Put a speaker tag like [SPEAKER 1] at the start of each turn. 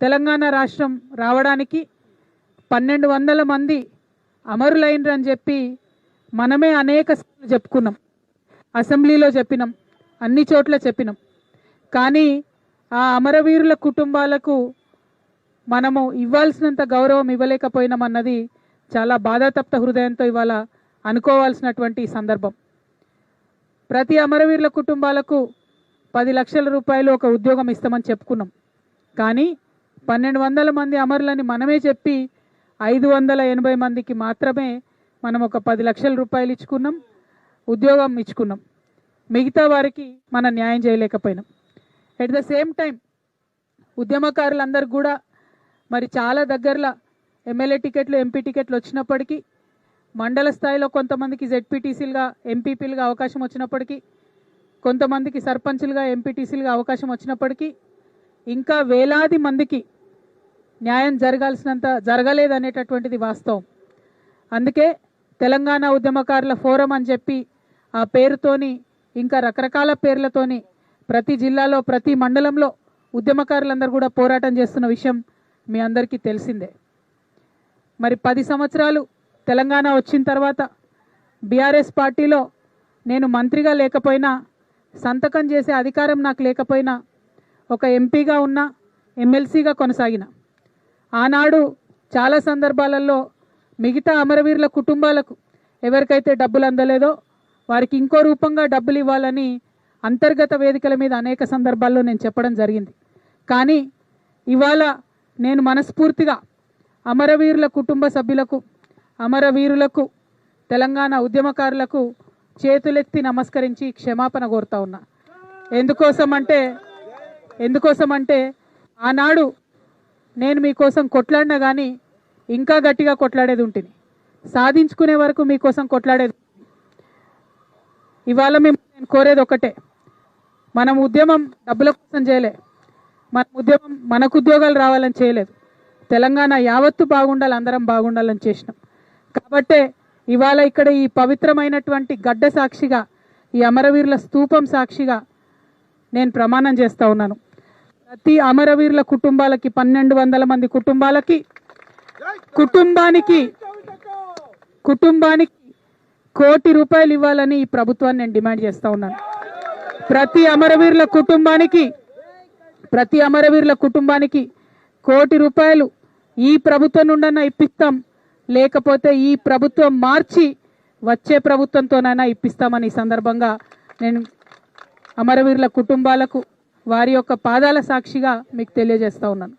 [SPEAKER 1] తెలంగాణ రాష్ట్రం రావడానికి పన్నెండు వందల మంది అమరులైనరు అని చెప్పి మనమే అనేక సార్లు చెప్పుకున్నాం. అసెంబ్లీలో చెప్పినాం. అన్ని చోట్ల చెప్పినాం. కానీ ఆ అమరవీరుల కుటుంబాలకు మనము ఇవ్వాల్సినంత గౌరవం ఇవ్వలేకపోయినామన్నది చాలా బాధాతప్త హృదయంతో ఇవాళ అనుకోవాల్సినటువంటి సందర్భం. ప్రతి అమరవీరుల కుటుంబాలకు పది లక్షల రూపాయలు ఒక ఉద్యోగం ఇస్తామని చెప్పుకున్నాం. కానీ పన్నెండు వందల మంది అమరులని మనమే చెప్పి ఐదు వందల ఎనభై మందికి మాత్రమే మనం ఒక పది లక్షల రూపాయలు ఇచ్చుకున్నాం ఉద్యోగం ఇచ్చుకున్నాం. మిగతా వారికి మనం న్యాయం చేయలేకపోయినాం. ఎట్ ద సేమ్ టైం ఉద్యమకారులందరూ కూడా మరి చాలా దగ్గరలో ఎమ్మెల్యే టికెట్లు ఎంపీ టికెట్లు వచ్చినప్పటికీ మండల స్థాయిలో కొంతమందికి జెడ్పీటీసీలుగా ఎంపీపీలుగా అవకాశం వచ్చినప్పటికీ కొంతమందికి సర్పంచ్లుగా ఎంపీటీసీలుగా అవకాశం వచ్చినప్పటికీ ఇంకా వేలాది మందికి న్యాయం జరగాల్సినంత జరగలేదనేటటువంటిది వాస్తవం. అందుకే తెలంగాణ ఉద్యమకారుల ఫోరం అని చెప్పి ఆ పేరుతోని ఇంకా రకరకాల పేర్లతోని ప్రతి జిల్లాలో ప్రతి మండలంలో ఉద్యమకారులందరూ కూడా పోరాటం చేస్తున్న విషయం మీ అందరికీ తెలిసిందే. మరి పది సంవత్సరాలు తెలంగాణ వచ్చిన తర్వాత బీఆర్ఎస్ పార్టీలో నేను మంత్రిగా లేకపోయినా సంతకం చేసే అధికారం నాకు లేకపోయినా ఒక ఎంపీగా ఉన్న ఎమ్మెల్సీగా కొనసాగిన. ఆనాడు చాలా సందర్భాలలో మిగతా అమరవీరుల కుటుంబాలకు ఎవరికైతే డబ్బులు అందలేదో వారికి ఇంకో రూపంగా డబ్బులు ఇవ్వాలని అంతర్గత వేదికల మీద అనేక సందర్భాల్లో నేను చెప్పడం జరిగింది. కానీ ఇవాళ నేను మనస్ఫూర్తిగా అమరవీరుల కుటుంబ సభ్యులకు అమరవీరులకు తెలంగాణ ఉద్యమకారులకు చేతులెత్తి నమస్కరించి క్షమాపణ కోరుతా ఉన్నా. ఎందుకోసం అంటే ఎందుకోసం అంటే ఆనాడు నేను మీకోసం కొట్లాడినా కానీ ఇంకా గట్టిగా కొట్లాడేది ఉంటుంది సాధించుకునే వరకు మీకోసం కొట్లాడేది ఇవాళ మేము నేను కోరేది ఒకటే మనం ఉద్యమం డబ్బుల కోసం చేయలే. మన ఉద్యమం మనకు ఉద్యోగాలు రావాలని చేయలేదు. తెలంగాణ యావత్తు బాగుండాలి అందరం బాగుండాలని చేసినాం. కాబట్టే ఇవాళ ఇక్కడ ఈ పవిత్రమైనటువంటి గడ్డ సాక్షిగా ఈ అమరవీరుల స్తూపం సాక్షిగా నేను ప్రమాణం చేస్తా ఉన్నాను. ప్రతి అమరవీరుల కుటుంబాలకి పన్నెండు వందల మంది కుటుంబాలకి కుటుంబానికి కుటుంబానికి కోటి రూపాయలు ఇవ్వాలని ఈ ప్రభుత్వాన్ని నేను డిమాండ్ చేస్తా ఉన్నాను. ప్రతి అమరవీరుల కుటుంబానికి ప్రతి అమరవీరుల కుటుంబానికి కోటి రూపాయలు ఈ ప్రభుత్వం నుండన్నా ఇప్పిస్తాం. లేకపోతే ఈ ప్రభుత్వం మార్చి వచ్చే ప్రభుత్వంతోనైనా ఇప్పిస్తామని ఈ సందర్భంగా నేను అమరవీరుల కుటుంబాలకు వారి యొక్క పాదాల సాక్షిగా మీకు తెలియజేస్తా ఉన్నాను.